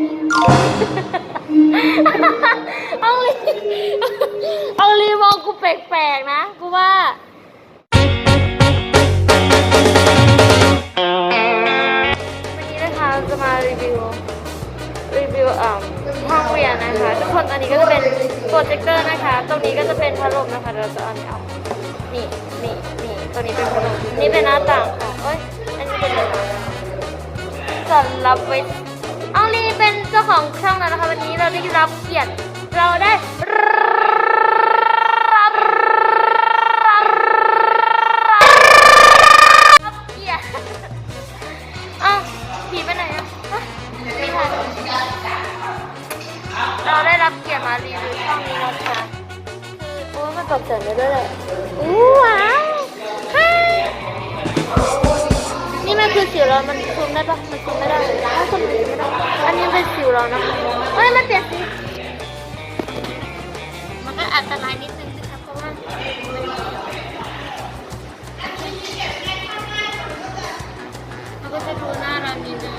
เนี่ยเอาลีเอาลีมองกูแปลกๆนะกูว่าวันนี้นะคะจะมารีวิวรีวิวอ่าห้องเรียนนะคะ ทุกคนอันนี้ก็จะเป็นโปรเจคเตอร์นะคะ ตรงนี้ก็จะเป็นพัดลมนะคะเราจะเอาอันนี้เอานี่นี่นี่ตัวนี้เป็นพัดลมนี่เป็นหน้าต่างของเอ้ยอันนี้เป็นหน้าต่างสำหรับไว้ เป็นเจ้าของช่องแล้วนะคะ วันนี้เราได้รับเกียรติเราได้รับรับเกียรติอ้าผีไปไหนอะฮะไม่ทันเราได้รับเกียรติมารีวิวช่องนี้นะคะคือโอ้ยมันตกใจได้ด้วยเลยอู้ว้าวฮ่านี่มันคือสิวเรามันซูมได้ปะมันซูมไม่ได้ถ้าซูมไม่ได้ อันนี้เป็นสิวเรานะคะเอ้ยมันเปลี่ยนสีมันก็อันตรายนิดนึงนะคะเพราะว่าเราก็จะดูหน้าเรานิดนึง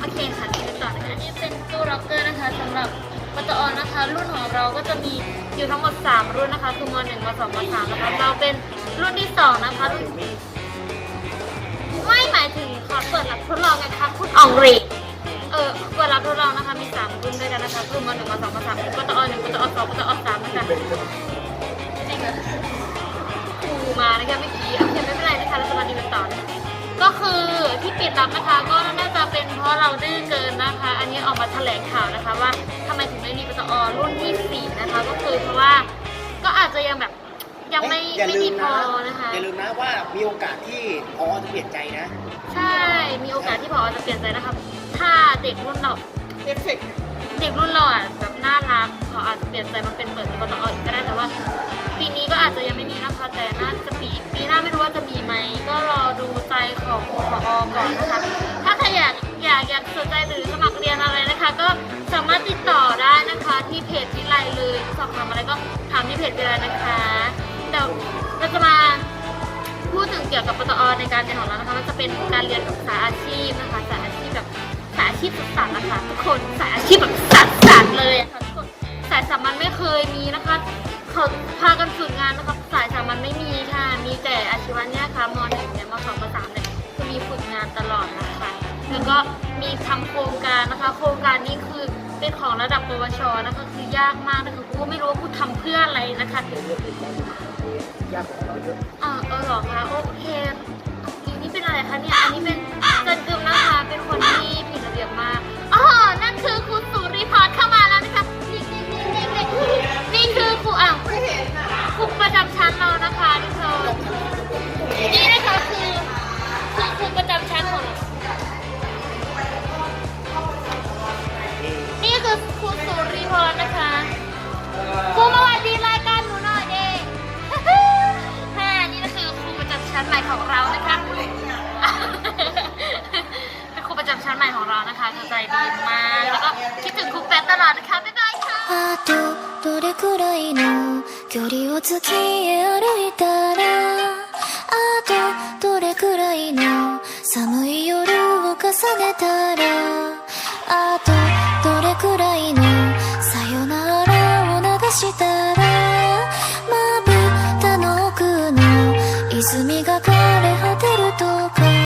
โอเคค่ะนี่ไปต่อนะคะอันนี้เป็นตู้ล็อกเกอร์นะคะสำหรับปตอนะคะ รุ่นของเราก็จะมีอยู่ทั้งหมด 3 รุ่นนะคะ คือม .1 ม .2 ม .3 นะคะเราเป็นรุ่นที่ 2 นะคะรุ่น ทดลองนะคะคุณอองรีเออเปิดรับทดลองนะคะมีสามรุ่นด้วยกันนะคะรุ่นมหนึ่งมสองมสามปตอหนึ่งปตอสองปตอสามนะคะจริงเหรอครูมานะคะเมื่อกี้โอเคไม่เป็นไรนะคะเราจะมาดีกันต่อนะก็คือที่ปิดรับนะคะก็น่าจะเป็นเพราะเราดื้อเกินนะคะ อันนี้ออกมาแถลงข่าวนะคะว่าทำไมถึงไม่มีปตอรุ่นที่สี่ อย่าไม่ลืมีมพอนะนะคะอย่าลืมนะว่ามีโอกาสที่พอจะเปลี่ยนใจนะ ใช่มีโอกาสที่พอจะเปลี่ยนใจนะครับ ถ้าเด็กรุ่นเราเด็กรุ่นเราอะแบบน่ารักเขาอาจจะเปลี่ยนใจมาเป็นเปิดเป็นปตออีกก็ได้แต่ว่า ปีนี้ก็อาจจะยังไม่มีนะคะแต่น่าจะปีปีหน้าไม่รู้ว่าจะมีไหมก็รอดูใจของพอก่อนนะคะ ถ้าใครอยากอยากอยากสนใจหรือสมัครเรียนอะไรนะคะ ก็สามารถติดต่อได้นะคะที่เพจวิไลเลยสอบถามอะไรก็ถามที่เพจวิไลนะคะ เราจะมาพูดถึงเกี่ยวกับปตอในการเรียนของเรานะคะมันจะเป็นการเรียนแบบสายอาชีพนะคะสายอาชีพแบบสายอาชีพสัสๆนะคะทุกคนสายอาชีพแบบสัสๆเลยอะค่ะทุกคนสายสามัญไม่เคยมีนะคะเขาพากันฝึกงานนะคะสายสามัญไม่มีค่ะมีแต่อาชีวะเนี่ยค่ะมหนึ่งเนี่ยมสองมสามเนี่ยคือมีฝึกงานตลอดนะคะแล้วก็มีทำโครงการนะคะ โครงการนี้คือ เป็นของระดับปวชนะคะคือยากมากนะคะกูไม่รู้ว่ากูทำเพื่ออะไรนะคะอ่าเออเหรอคะโอเคอีนี่เป็นอะไรคะเนี่ยอันนี้เป็นจันกึมนะคะเป็นคนที่ผิดระเบียบมากอ๋อนั่นคือครูสุริพรเข้ามาแล้วนะคะนี่นี่นี่นี่นี่นี่คือครูอะครูประจำชั้นเรานะ ของเรานะคะเธอใจดีมาก แล้วก็คิดถึงคุแฟนตลอดนะคะ บ๊ายบายค่ะ。あとどれくらいの距離を突き歩いたら？あとどれくらいの寒い夜を重ねたら？あとどれくらいのさよならを流したら？まぶたの奥の泉が